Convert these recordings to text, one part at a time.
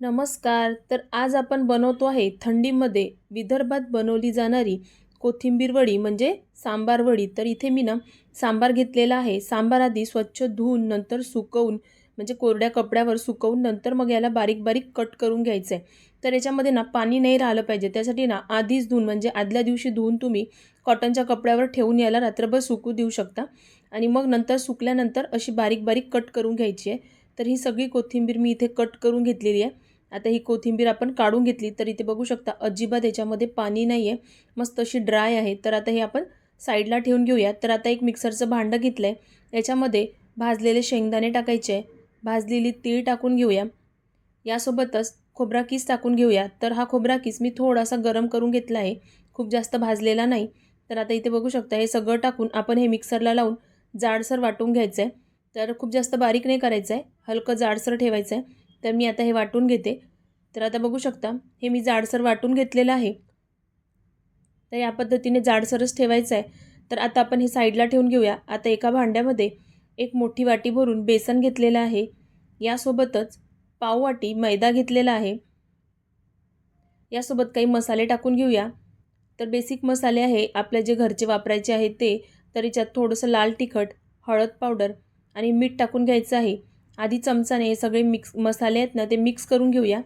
नमस्कार. तर आज आपण बनवतो आहे थंडीमध्ये विदर्भात बनवली जाणारी कोथिंबीर वडी म्हणजे सांबार वडी. तर इथे मी ना सांबार घेतलेला आहे. सांबार आधी स्वच्छ धुवून नंतर सुकवून म्हणजे कोरड्या कपड्यावर सुकवून नंतर मग याला बारीक बारीक कट करून घ्यायचं आहे तर याच्यामध्ये ना पाणी नाही राहिलं पाहिजे. त्यासाठी ना आधीच धुवून म्हणजे आदल्या दिवशी धुवून तुम्ही कॉटनच्या कपड्यावर ठेवून याला रात्रभर सुकू देऊ शकता. आणि मग नंतर सुकल्यानंतर अशी बारीक बारीक कट करून घ्यायची आहे. तर ही सगळी कोथिंबीर मी इथे कट करून घेतलेली आहे. आता ही कोथिंबीर आपण काढून घेतली तर इथे बघू शकता अजिबात याच्यामध्ये पाणी नाही आहे मस्त अशी ड्राय आहे. तर आता हे आपण साईडला ठेवून घेऊया. तर आता एक मिक्सरचं भांडं घेतलं आहे याच्यामध्ये भाजलेले शेंगदाणे टाकायचे. भाजलेली तीळ टाकून घेऊया. यासोबतच खोबरा किस टाकून घेऊया. तर हा खोबरा किस मी थोडासा गरम करून घेतला आहे. खूप जास्त भाजलेला नाही. तर आता इथे बघू शकता हे सगळं टाकून आपण हे मिक्सरला लावून जाडसर वाटून घ्यायचं आहे तर खूप जास्त बारीक नाही करायचं आहे हलकं जाडसर ठेवायचं आहे तर मी आता हे वाटून घेते. तर आता बघू शकता हे मी जाडसर वाटून घेतलेलं आहे. तर या पद्धतीने जाडसरच ठेवायचं आहे तर आता आपण हे साईडला ठेवून घेऊया. आता एका भांड्यामध्ये एक मोठी वाटी भरून बेसन घेतलेलं आहे. यासोबतच पाववाटी मैदा घेतलेला आहे. यासोबत काही मसाले टाकून घेऊया. तर बेसिक मसाले आहे आपल्या जे घरचे वापरायचे आहे ते तर याच्यात थोडंसं लाल तिखट हळद पावडर आणि मीठ टाकून घ्यायचं आहे. आधी चमचाने हे सगळे मिक्स मसाले आहेत ना ते मिक्स करून घेऊया.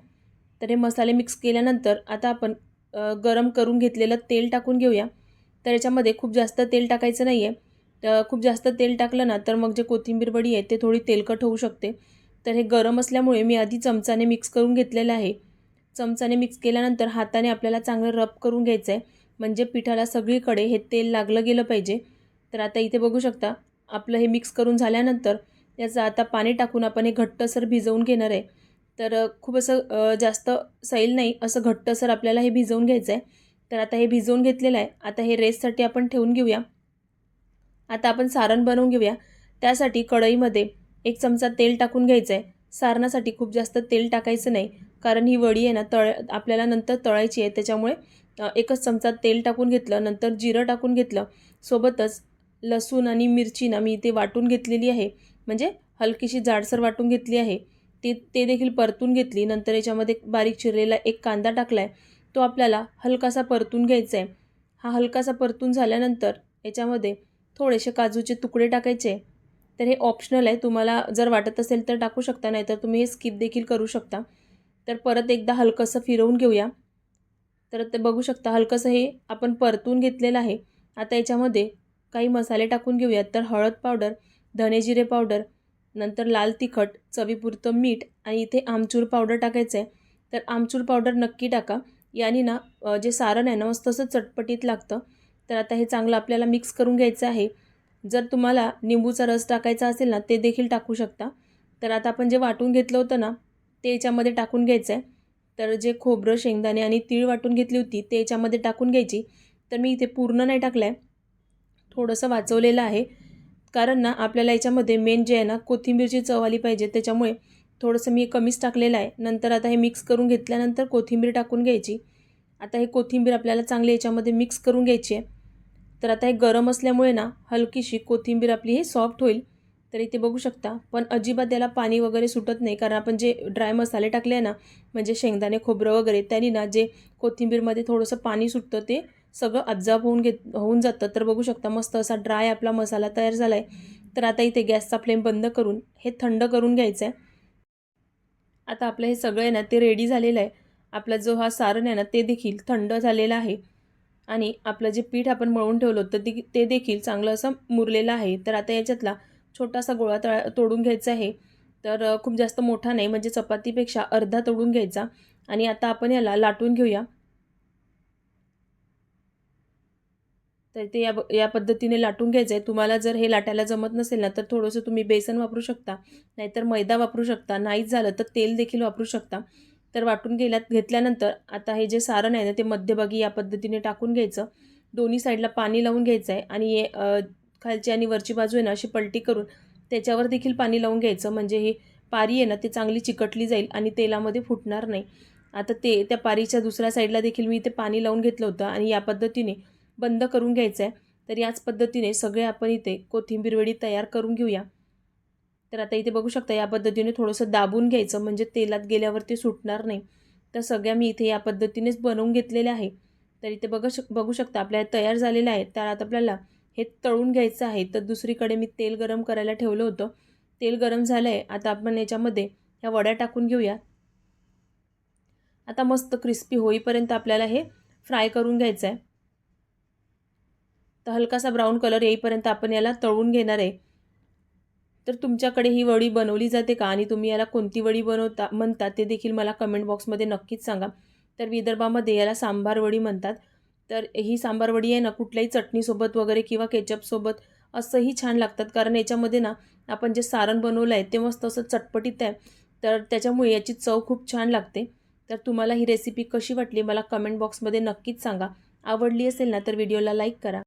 तर हे मसाले मिक्स केल्यानंतर आता आपण गरम करून घेतलेलं तेल टाकून घेऊया. तर याच्यामध्ये खूप जास्त तेल टाकायचं नाही आहे तर खूप जास्त तेल टाकलं ना तर मग जे कोथिंबीर वडी आहे ते थोडी तेलकट होऊ शकते. तर हे गरम असल्यामुळे मी आधी चमचाने मिक्स करून घेतलेलं आहे. चमचाने मिक्स केल्यानंतर हाताने आपल्याला चांगलं रब करून घ्यायचं आहे म्हणजे पिठाला सगळीकडे हे तेल लागलं गेलं पाहिजे. तर आता इथे बघू शकता आपलं हे मिक्स करून झाल्यानंतर याचं आता पाणी टाकून आपण हे घट्टसर भिजवून घेणार आहे. तर खूप असं जास्त सैल नाही असं घट्टसर आपल्याला हे भिजवून घ्यायचं आहे तर आता हे भिजवून घेतलेलं आहे. आता हे रेससाठी आपण ठेवून घेऊया. आता आपण सारण बनवून घेऊया. त्यासाठी कढईमध्ये एक चमचा तेल टाकून घ्यायचं आहे सारणासाठी खूप जास्त तेल टाकायचं नाही. कारण ही वडी आहे ना तळ आपल्याला नंतर तळायची आहे. त्याच्यामुळे एकच चमचा तेल टाकून घेतलं नंतर जिरं टाकून घेतलं. सोबतच लसूण आणि मिरची ना मी इथे वाटून घेतलेली आहे. म्हणजे हलकीशी जाडसर वाटून घेतली आहे. ती ते देखील परतून घेतली. नंतर याच्यामध्ये बारीक चिरलेला एक कांदा टाकला आहे तो आपल्याला हलकासा परतून घ्यायचा आहे हा हलकासा परतून झाल्यानंतर याच्यामध्ये थोडेसे काजूचे तुकडे टाकायचे. तर हे ऑप्शनल आहे. तुम्हाला जर वाटत असेल तर टाकू शकता नाही तर तुम्ही हे स्किप देखील करू शकता. तर परत एकदा हलकंसं फिरवून घेऊया. तर ते बघू शकता हलकंसं हे आपण परतून घेतलेलं आहे. आता याच्यामध्ये काही मसाले टाकून घेऊयात. तर हळद पावडर धने जिरे पावडर नंतर लाल तिखट चवीपुरतं मीठ आणि इथे आमचूर पावडर टाकायचं आहे तर आमचूर पावडर नक्की टाका. याने ना जे सारण आहे ना मस्त असं चटपटीत लागतं. तर आता हे चांगलं आपल्याला मिक्स करून घ्यायचं आहे. जर तुम्हाला निंबूचा रस टाकायचा असेल ना ते देखील टाकू शकता. तर आता आपण जे वाटून घेतलं होतं ना ते याच्यामध्ये टाकून घ्यायचं आहे तर जे खोबरं शेंगदाणे आणि तीळ वाटून घेतली होती ते याच्यामध्ये टाकून घ्यायची. तर मी इथे पूर्ण नाही टाकलं आहे थोडंसं वाचवलेलं आहे. कारण ना आपल्याला याच्यामध्ये मेन जे आहे ना कोथिंबीरची चव आली पाहिजे. त्याच्यामुळे थोडंसं मी कमीच टाकलेलं आहे. नंतर आता हे मिक्स करून घेतल्यानंतर कोथिंबीर टाकून घ्यायची. आता हे कोथिंबीर आपल्याला चांगली याच्यामध्ये मिक्स करून घ्यायची आहे. तर आता हे गरम असल्यामुळे ना हलकीशी कोथिंबीर आपली हे सॉफ्ट होईल. तर इथे बघू शकता. पण अजिबात त्याला पाणी वगैरे सुटत नाही. कारण आपण जे ड्राय मसाले टाकले आहे ना म्हणजे शेंगदाणे खोबरं वगैरे त्यांनी ना जे कोथिंबीरमध्ये थोडंसं पाणी सुटतं ते सगळं अब्झॉर्ब होऊन घेत होऊन जातं. तर बघू शकता मस्त असा ड्राय आपला मसाला तयार झाला आहे तर आता इथे गॅसचा फ्लेम बंद करून हे थंड करून घ्यायचं आहे आता आपलं हे सगळं आहे ना ते रेडी झालेलं आहे. आपला जो हा सारण आहे ना ते देखील थंड झालेलं आहे. आणि आपलं जे पीठ आपण मळून ठेवलं होतं ते ते देखील चांगलं असं मुरलेलं आहे. तर आता याच्यातला छोटासा गोळा तळा तोडून घ्यायचा आहे. तर खूप जास्त मोठा नाही म्हणजे चपातीपेक्षा अर्धा तोडून घ्यायचा. आणि आता आपण याला लाटून घेऊया. तर ते या या पद्धतीने लाटून घ्यायचं आहे तुम्हाला जर हे लाटायला जमत नसेल ना तर थोडंसं तुम्ही बेसन वापरू शकता नाहीतर मैदा वापरू शकता. नाहीच झालं तर तेल देखील वापरू शकता. तर वाटून गेल्यात घेतल्यानंतर आता हे जे सारण आहे ना ते मध्यभागी या पद्धतीने टाकून घ्यायचं. दोन्ही साईडला पाणी लावून घ्यायचं आहे आणि हे खालची आणि वरची बाजू आहे ना अशी पलटी करून त्याच्यावर देखील पाणी लावून घ्यायचं. म्हणजे ही पारी आहे ना ती चांगली चिकटली जाईल आणि तेलामध्ये फुटणार नाही. आता ते त्या पारीच्या दुसऱ्या साईडला देखील मी इथे पाणी लावून घेतलं होतं आणि या पद्धतीने बंद करून घ्यायचं आहे तर याच पद्धतीने सगळे आपण इथे कोथिंबीर वडी तयार करून घेऊया. तर आता इथे बघू शकता या पद्धतीने थोडंसं दाबून घ्यायचं म्हणजे तेलात गेल्यावर ते सुटणार नाही. तर सगळ्या मी इथे या पद्धतीनेच बनवून घेतलेल्या आहे. तर इथे बघू शक बघू शकता आपल्या तयार झालेलं आहे त्यात आता आपल्याला हे तळून घ्यायचं आहे. तर दुसरीकडे मी तेल गरम करायला ठेवलं होतं. तेल गरम झालं आहे आता आपण याच्यामध्ये ह्या वड्या टाकून घेऊया. आता मस्त क्रिस्पी होईपर्यंत आपल्याला हे फ्राय करून घ्यायचं आहे तर हलकासा ब्राऊन कलर येईपर्यंत आपण याला तळून घेणार आहे. तर तुमच्याकडे ही वडी बनवली जाते का? आणि तुम्ही याला कोणती वडी बनवता म्हणता ते देखील मला कमेंट बॉक्समध्ये नक्कीच सांगा. तर विदर्भामध्ये याला सांबार वडी म्हणतात. तर ही सांबार वडी आहे ना कुठल्याही चटणीसोबत वगैरे किंवा केचपसोबत असंही छान लागतात. कारण याच्यामध्ये ना आपण जे सारण बनवलं आहे ते मस्त असं चटपटीत आहे. तर त्याच्यामुळे याची चव खूप छान लागते. तर तुम्हाला ही रेसिपी कशी वाटली मला कमेंट बॉक्समध्ये नक्कीच सांगा. आवडली असेल ना तर व्हिडिओला लाईक करा.